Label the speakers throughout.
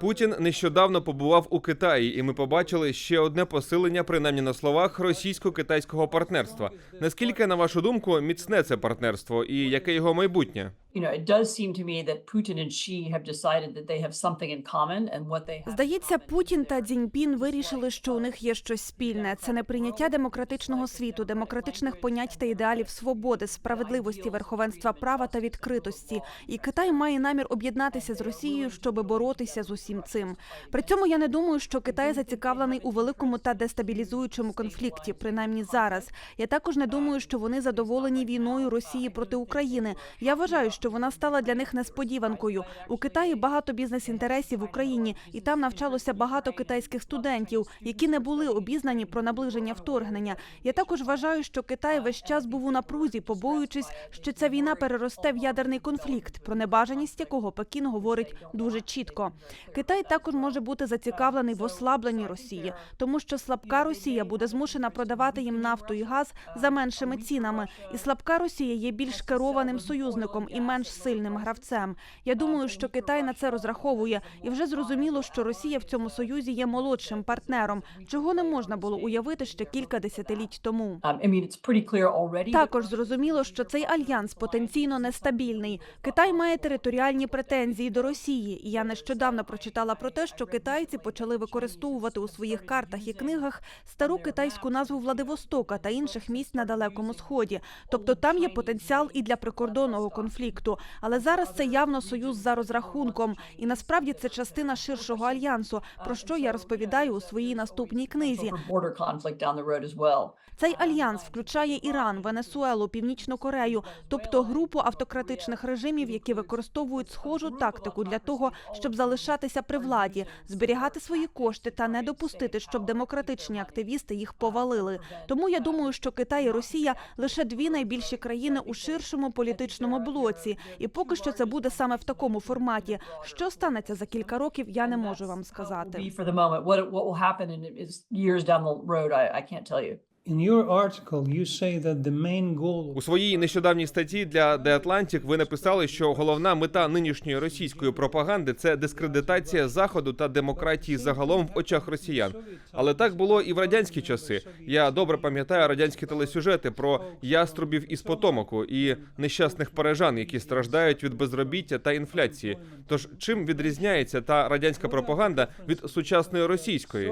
Speaker 1: Путін нещодавно побував у Китаї, і ми побачили ще одне посилення, принаймні на словах, російсько-китайського партнерства. Наскільки, на вашу думку, міцне це партнерство і яке його майбутнє?
Speaker 2: You know, it does seem to me that Putin and Xi have decided that they have something in common, and what they have.
Speaker 3: Здається, Путін та Цзіньпін вирішили, що у них є щось спільне. Це неприйняття демократичного світу, демократичних понять та ідеалів свободи, справедливості, верховенства права та відкритості. І Китай має намір об'єднатися з Росією, щоб боротися з усім цим. При цьому я не думаю, що Китай зацікавлений у великому та дестабілізуючому конфлікті, принаймні зараз. Я також не думаю, що вони задоволені війною Росії проти України. Я вважаю, що вона стала для них несподіванкою. У Китаї багато бізнес-інтересів в Україні, і там навчалося багато китайських студентів, які не були обізнані про наближення вторгнення. Я також вважаю, що Китай весь час був у напрузі, побоюючись, що ця війна переросте в ядерний конфлікт, про небажаність якого Пекін говорить дуже чітко. Китай також може бути зацікавлений в ослабленні Росії, тому що слабка Росія буде змушена продавати їм нафту і газ за меншими цінами, і слабка Росія є більш керованим союзником і менш сильним гравцем. Я думаю, що Китай на це розраховує, і вже зрозуміло, що Росія в цьому союзі є молодшим партнером, чого не можна було уявити ще кілька десятиліть тому.
Speaker 2: Um,
Speaker 3: Також зрозуміло, що цей альянс потенційно нестабільний. Китай має територіальні претензії до Росії. І я нещодавно прочитала про те, що китайці почали використовувати у своїх картах і книгах стару китайську назву Владивостока та інших місць на далекому сході. Тобто там є потенціал і для прикордонного конфлікту. Але зараз це явно союз за розрахунком, і насправді це частина ширшого альянсу, про що я розповідаю у своїй наступній книзі. Цей альянс включає Іран, Венесуелу, Північну Корею, тобто групу автократичних режимів, які використовують схожу тактику для того, щоб залишатися при владі, зберігати свої кошти та не допустити, щоб демократичні активісти їх повалили. Тому я думаю, що Китай і Росія лише дві найбільші країни у ширшому політичному блоці, і поки що це буде саме в такому форматі. Що станеться за кілька років, я не можу вам сказати.
Speaker 1: У своїй нещодавній статті для The Atlantic ви написали, що головна мета нинішньої російської пропаганди це дискредитація заходу та демократії загалом в очах росіян. Але так було і в радянські часи. Я добре пам'ятаю радянські телесюжети про яструбів із Потомоку і нещасних парижан, які страждають від безробіття та інфляції. Тож чим відрізняється та радянська пропаганда від сучасної російської?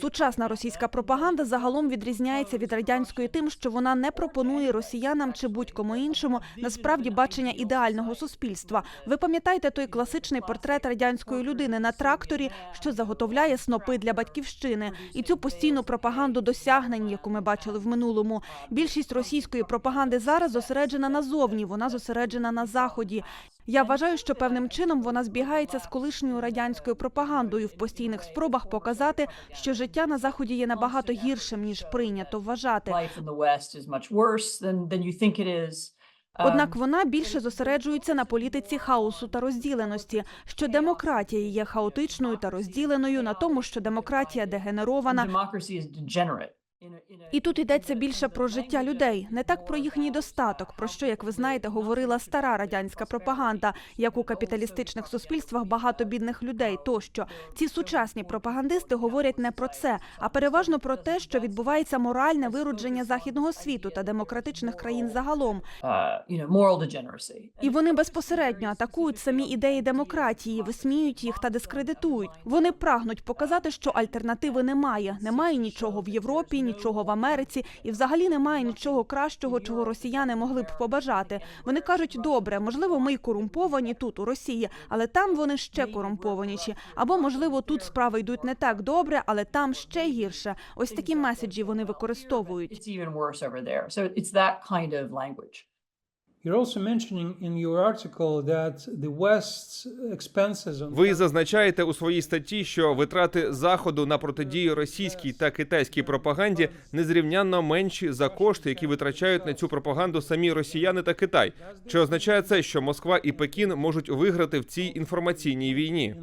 Speaker 3: Сучасна російська пропаганда загалом відрізняється від радянської тим, що вона не пропонує росіянам чи будь-кому іншому насправді бачення ідеального суспільства. Ви пам'ятаєте той класичний портрет радянської людини на тракторі, що заготовляє снопи для батьківщини, і цю постійну пропаганду досягнень, яку ми бачили в минулому. Більшість російської пропаганди зараз зосереджена назовні, вона зосереджена на заході. Я вважаю, що певним чином вона збігається з колишньою радянською пропагандою в постійних спробах показати, що життя на заході є набагато гіршим ніж прийнято вважати.
Speaker 2: Is. Um,
Speaker 3: Однак вона більше зосереджується на політиці хаосу та розділеності, що демократія є хаотичною та розділеною, на тому, що демократія дегенерована, І тут йдеться більше про життя людей, не так про їхній достаток, про що, як ви знаєте, говорила стара радянська пропаганда, як у капіталістичних суспільствах багато бідних людей. Тощо ці сучасні пропагандисти говорять не про це, а переважно про те, що відбувається моральне виродження західного світу та демократичних країн загалом.
Speaker 2: uh.
Speaker 3: І вони безпосередньо атакують самі ідеї демократії, висміюють їх та дискредитують. Вони прагнуть показати, що альтернативи немає. Немає нічого в Європі, нічого в Америці, і взагалі немає нічого кращого, чого росіяни могли б побажати. Вони кажуть, добре, можливо, ми й корумповані тут у Росії, але там вони ще корумпованіші. Або можливо, тут справи йдуть не так добре, але там ще гірше. Ось такі меседжі вони використовують.
Speaker 4: You're also mentioning in your article that the West's expenses on
Speaker 1: Ви зазначаєте у своїй статті, що витрати заходу на протидію російській та китайській пропаганді незрівнянно менші за кошти, які витрачають на цю пропаганду самі росіяни та Китай. Чи означає це, що Москва і Пекін можуть виграти в цій інформаційній війні?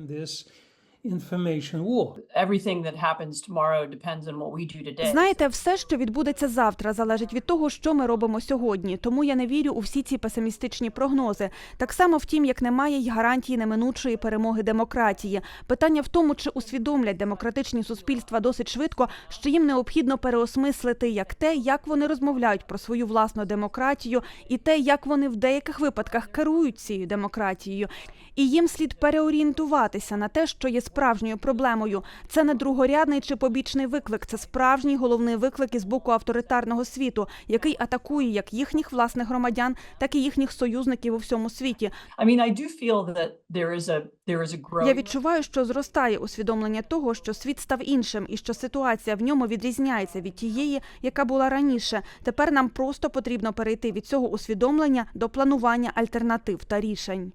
Speaker 4: Information war.
Speaker 2: Everything that happens tomorrow depends on what we do today.
Speaker 3: Знаєте, все, що відбудеться завтра, залежить від того, що ми робимо сьогодні. Тому я не вірю у всі ці песимістичні прогнози. Так само, втім, як немає й гарантії неминучої перемоги демократії. Питання в тому, чи усвідомлять демократичні суспільства досить швидко, що їм необхідно переосмислити як те, як вони розмовляють про свою власну демократію, і те, як вони в деяких випадках керують цією демократією. І їм слід переорієнтуватися на те, що є справжньою проблемою. Це не другорядний чи побічний виклик, це справжній головний виклик із боку авторитарного світу, який атакує як їхніх власних громадян, так і їхніх союзників у всьому світі. Я відчуваю, що зростає усвідомлення того, що світ став іншим і що ситуація в ньому відрізняється від тієї, яка була раніше. Тепер нам просто потрібно перейти від цього усвідомлення до планування альтернатив та рішень.